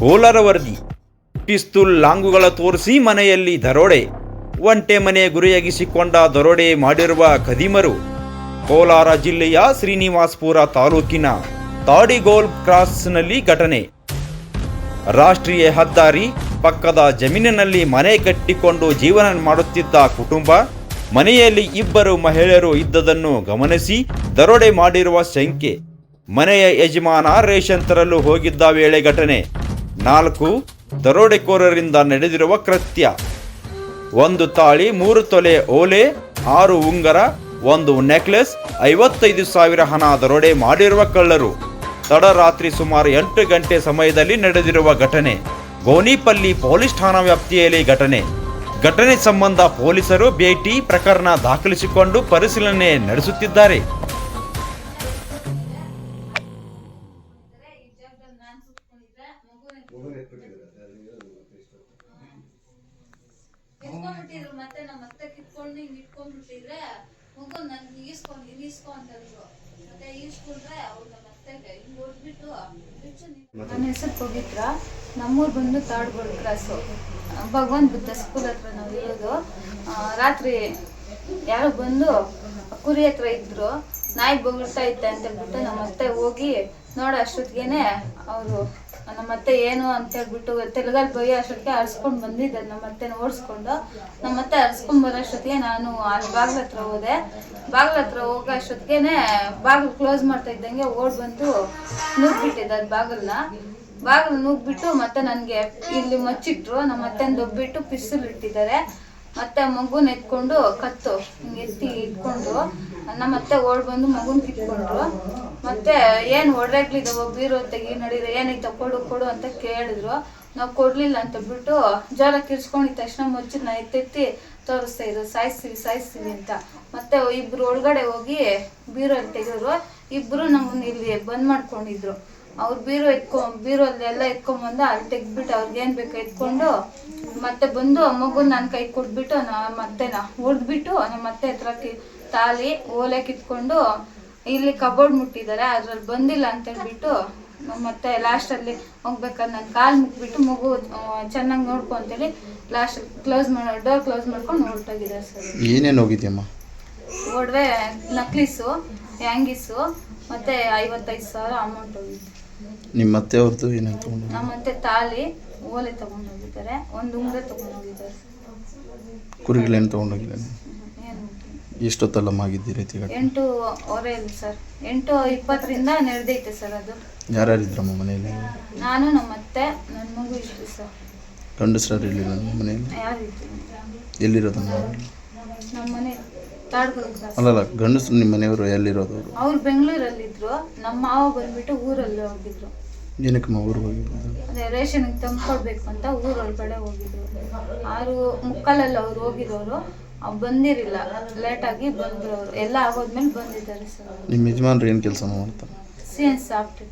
ಕೋಲಾರ ವರದಿ ಪಿಸ್ತೂಲ್ ಲಾಂಗುಗಳ ತೋರಿಸಿ ಮನೆಯಲ್ಲಿ ದರೋಡೆ. ಒಂಟೆ ಮನೆ ಗುರಿಯಾಗಿಸಿಕೊಂಡ ದರೋಡೆ ಮಾಡಿರುವ ಖದೀಮರು. ಕೋಲಾರ ಜಿಲ್ಲೆಯ ಶ್ರೀನಿವಾಸ್ಪುರ ತಾಲೂಕಿನ ತಾಡಿಗೋಲ್ ಕ್ರಾಸ್ನಲ್ಲಿ ಘಟನೆ. ರಾಷ್ಟ್ರೀಯ ಹೆದ್ದಾರಿ ಪಕ್ಕದ ಜಮೀನಿನಲ್ಲಿ ಮನೆ ಕಟ್ಟಿಕೊಂಡು ಜೀವನ ಮಾಡುತ್ತಿದ್ದ ಕುಟುಂಬ, ಮನೆಯಲ್ಲಿ ಇಬ್ಬರು ಮಹಿಳೆಯರು ಇದ್ದದನ್ನು ಗಮನಿಸಿ ದರೋಡೆ ಮಾಡಿರುವ ಶಂಕೆ. ಮನೆಯ ಯಜಮಾನ ರೇಷನ್ ತರಲು ಹೋಗಿದ್ದ ವೇಳೆ ಘಟನೆ. ನಾಲ್ಕು, ದರೋಡೆಕೋರರಿಂದ ನಡೆದಿರುವ ಕೃತ್ಯ. ಒಂದು ತಾಳಿ, ಮೂರು ತೊಲೆ ಓಲೆ, ಆರು ಉಂಗರ, ಒಂದು ನೆಕ್ಲೆಸ್, ಐವತ್ತೈದು ಸಾವಿರ ಹಣ ದರೋಡೆ ಮಾಡಿರುವ ಕಳ್ಳರು. ತಡರಾತ್ರಿ ಸುಮಾರು ಎಂಟು ಗಂಟೆ ಸಮಯದಲ್ಲಿ ನಡೆದಿರುವ ಘಟನೆ. ಗೋನಿಪಲ್ಲಿ ಪೊಲೀಸ್ ಠಾಣಾ ವ್ಯಾಪ್ತಿಯಲ್ಲಿ ಘಟನೆ. ಘಟನೆ ಸಂಬಂಧ ಪೊಲೀಸರು ಭೇಟಿ ಪ್ರಕರಣ ದಾಖಲಿಸಿಕೊಂಡು ಪರಿಶೀಲನೆ ನಡೆಸುತ್ತಿದ್ದಾರೆ. ಎತ್ಕೊಂಡ್ಬಿಟ್ಟಿದ್ರು ಮತ್ತೆ ನಮ್ಮ ಅತ್ತೆ ಕಿತ್ಕೊಂಡು ಹಿಂಗ್ ಇಟ್ಕೊಂಡ್ಬಿಟ್ಟಿದ್ರೆ ಮಗು ನನ್ ಈಸ್ಕೊಂಡ್ ಇಲ್ಲಿ ಈಸ್ಕೊ ಅಂತಂದ್ರು ಮತ್ತೆ ಈಸ್ಕೊಂಡ್ರೆ ಅವ್ರು ನಮ್ಮ ಅತ್ತೆಗೆ ಹಿಂಗ್ ಹೊಡ್ಬಿಟ್ಟು ನನ್ನ ಹೆಸರು ಪವಿತ್ರ. ನಮ್ಮೂರ್ ಬಂದು ತಾಡ್ಗೋಳ್ ಕ್ರಾಸು ಭಗವಾನ್ ಬುದ್ಧ ಸ್ಕೂಲ್ ಹತ್ರ ನಾವು ಇರೋದು ರಾತ್ರಿ ಯಾರೋ ಬಂದು ಕುರಿ ಹತ್ರ ಇದ್ರು, ನಾಯಿ ಬೊಗಳ್ತಾ ಇತ್ತೆ ಅಂತ ಹೇಳ್ಬಿಟ್ಟು ನಮ್ಮ ಅತ್ತೆ ಹೋಗಿ ನೋಡೋ ಅಷ್ಟೊತ್ತಿಗೆನೆ ಅವರು ನಮ್ಮ ಅತ್ತೆ ಏನು ಅಂತ ಹೇಳ್ಬಿಟ್ಟು ತೆಲುಗಲ್ಲಿ ಬೈಯೋ ಅಷ್ಟೊತ್ತಿಗೆ ಅರ್ಸ್ಕೊಂಡು ಬಂದಿದ್ದೆ ನಮ್ಮ ಅತ್ತೆನ ಓಡಿಸ್ಕೊಂಡು ನಮ್ಮ ಅತ್ತೆ ಅರ್ಸ್ಕೊಂಡ್ ಬರೋ ಅಷ್ಟೊತ್ತಿಗೆ ನಾನು ಅಲ್ಲಿ ಬಾಗ್ಲ ಹತ್ರ ಹೋದೆ. ಬಾಗ್ಲ ಹತ್ರ ಹೋಗೋ ಅಷ್ಟೊತ್ತಿಗೆನೆ ಬಾಗಿಲು ಕ್ಲೋಸ್ ಮಾಡ್ತಾ ಇದ್ದಂಗೆ ಓಡ್ ಬಂದು ನುಗ್ಗಿಟ್ಟಿದ್ದೆ ಅದು ಬಾಗಿಲನ್ನ ಬಾಗಿಲು ನುಗ್ಬಿಟ್ಟು ಮತ್ತೆ ನನಗೆ ಇಲ್ಲಿ ಮಚ್ಚಿಟ್ರು. ನಮ್ಮ ಅತ್ತೆನ ದೊಬ್ಬಿಟ್ಟು ಪಿಸ್ಸಲ್ ಇಟ್ಟಿದ್ದಾರೆ. ಮತ್ತೆ ಮಗುನ ಎತ್ಕೊಂಡು ಕತ್ತು, ಹಿಂಗೆ ಎತ್ತಿ ಇಟ್ಕೊಂಡು, ನಮ್ಮ ಅತ್ತೆ ಓಡ್ ಬಂದು ಮಗುನ್ ಕಿತ್ಕೊಂಡ್ರು. ಮತ್ತೆ ಏನ್ ಒಡ್ರಾಗ್ಲಿದಾವ ಬೀರು ತೆಗಿ ನಡೀರ ಏನೈತ ಕೊಡು ಕೊಡು ಅಂತ ಕೇಳಿದ್ರು. ನಾವು ಕೊಡ್ಲಿಲ್ಲ ಅಂತ ಬಿಟ್ಟು ಜ್ವರ ಕಿರ್ಸ್ಕೊಂಡಿದ ತಕ್ಷಣ ಮುಚ್ಚಿದ್ನ ಎತ್ತೆತ್ತಿ ತೋರಿಸ್ತಾ ಇದ್ರು, ಸಾಯಿಸ್ತೀವಿ ಸಾಯಿಸ್ತೀವಿ ಅಂತ. ಮತ್ತೆ ಇಬ್ರು ಒಳಗಡೆ ಹೋಗಿ ಬೀರು ತೆಗೆದ್ರು. ಇಬ್ರು ನಮ್ಮನ್ನ ಇಲ್ಲಿ ಬಂದ್ ಮಾಡ್ಕೊಂಡಿದ್ರು. ಅವ್ರು ಬೀರು ಎತ್ಕೊ ಬೀರಲ್ಲಿ ಎಲ್ಲ ಎತ್ಕೊಂಬಂದು ಅಲ್ಲಿ ತೆಗ್ದ್ಬಿಟ್ಟು ಅವ್ರಿಗೇನು ಏನ್ ಬೇಕು ಎತ್ಕೊಂಡು ಮತ್ತೆ ಬಂದು ಮಗು ನನ್ನ ಕೈ ಕೊಟ್ಬಿಟ್ಟು ನಮ್ಮ ಮತ್ತೆನ ಹೊಡೆದ್ಬಿಟ್ಟು ನಮ್ಮ ಅತ್ತೆ ಹತ್ರ ತಾಲಿ ಓಲೆ ಕಿತ್ಕೊಂಡು ಇಲ್ಲಿ ಕಬೋರ್ಡ್ ಮುಟ್ಟಿದ್ದಾರೆ ಅದ್ರಲ್ಲಿ ಬಂದಿಲ್ಲ ಅಂತ ಹೇಳ್ಬಿಟ್ಟು ಮತ್ತೆ ಲಾಸ್ಟಲ್ಲಿ ಹೋಗ್ಬೇಕಾದ್ರೆ ನನ್ನ ಕಾಲು ಮುಟ್ಬಿಟ್ಟು ಮಗು ಚೆನ್ನಾಗಿ ನೋಡ್ಕೊ ಅಂತೇಳಿ ಲಾಸ್ಟ್ ಕ್ಲೋಸ್ ಮಾಡೋ ಡೋರ್ ಕ್ಲೋಸ್ ಮಾಡ್ಕೊಂಡು ಹೊರಟೋಗಿದ್ದಾರೆ ಸರ್. ಏನೇನು ಹೋಗಿದ್ಯಮ್ಮ? ಒಡವೆ ನಕ್ಲೀಸು ಹ್ಯಾಂಗೀಸು ಮತ್ತೆ ಐವತ್ತೈದು ಸಾವಿರ ಅಮೌಂಟ್ ಹೋಗಿತ್ತು. ನಿಮ್ಮ ಅತ್ತೆ ಅವ್ರದ್ದು ಏನೇನು ನಮ್ಮ ನಮ್ಮತ್ತೆ ತಾಲಿ ಓಲೆ ತಗೊಂಡು ಹೋಗಿದ್ದಾರೆ. ಒಂದು ಉಂಗುರ ತಗೊಂಡು ಹೋಗಿದ್ದಾರೆ. ಕುರಿಗಳೇನು ತೊಗೊಂಡೋಗಿಲ್ಲ ಏನು ಎಷ್ಟೊತ್ತಲ್ಲಮ್ಮ ಆಗಿದ್ದಿ ರೀತಿ ಘಟನೆ ಎಂಟು ಓರೆ ಇಲ್ಲ ಸರ್. ಎಂಟು ಇಪ್ಪತ್ತರಿಂದ ನಡೆದೈತೆ ಸರ್ ಅದು. ಯಾರ್ಯಾರಿದ್ರಮ್ಮ ಮನೆಯಲ್ಲಿ? ನಾನು ನಮ್ಮ ಅತ್ತೆ ನನ್ನ ಮಗು ಇಷ್ಟು ಸರ್. ಗಂಡಸ್ರಾರು ಇರಲಿಲ್ಲ ನಮ್ಮ ಮನೆಯಲ್ಲಿ? ಯಾರು ಇತ್ತು ಎಲ್ಲಿರೋದಮ್ಮ ನಮ್ಮ ಮನೆ ಅಲ್ಲಲ್ಲ ಗಂಡಸರು ನಿಮ್ಮ ಮನೆಯವರು ಎಲ್ಲಿರೋದು ಅವರು? ಅವ್ರು ಬೆಂಗಳೂರಲ್ಲಿದ್ರು ನಮ್ಮ ಮಾವ ಬಂದ್ಬಿಟ್ಟು ಊರಲ್ಲಿ ಹೋಗಿದ್ರು. ಏನಕ್ಕಮ್ಮ ಊರಿಗೆ ಹೋಗಿರೋದು ಅದೇ ರೇಷನ್ಗೆ ತಂದ್ಕೊಡ್ಬೇಕು ಅಂತ ಊರೊಳಗಡೆ ಹೋಗಿದ್ರು. ಆರು ಮುಕ್ಕಾಲಲ್ಲಿ ಅವ್ರು ಹೋಗಿರೋರು ಅವ್ರು ಬಂದಿರಲಿಲ್ಲ. ಲೇಟಾಗಿ ಬಂದ್ರು ಅವರು. ಎಲ್ಲ ಆಗೋದ್ಮೇಲೆ ಬಂದಿದ್ದಾರೆ ಸರ್ ನಿಮ್ಮ ಯಜಮಾನ್ರು ಏನು ಕೆಲಸ ಮಾಡ್ತಾರೆ? C N soft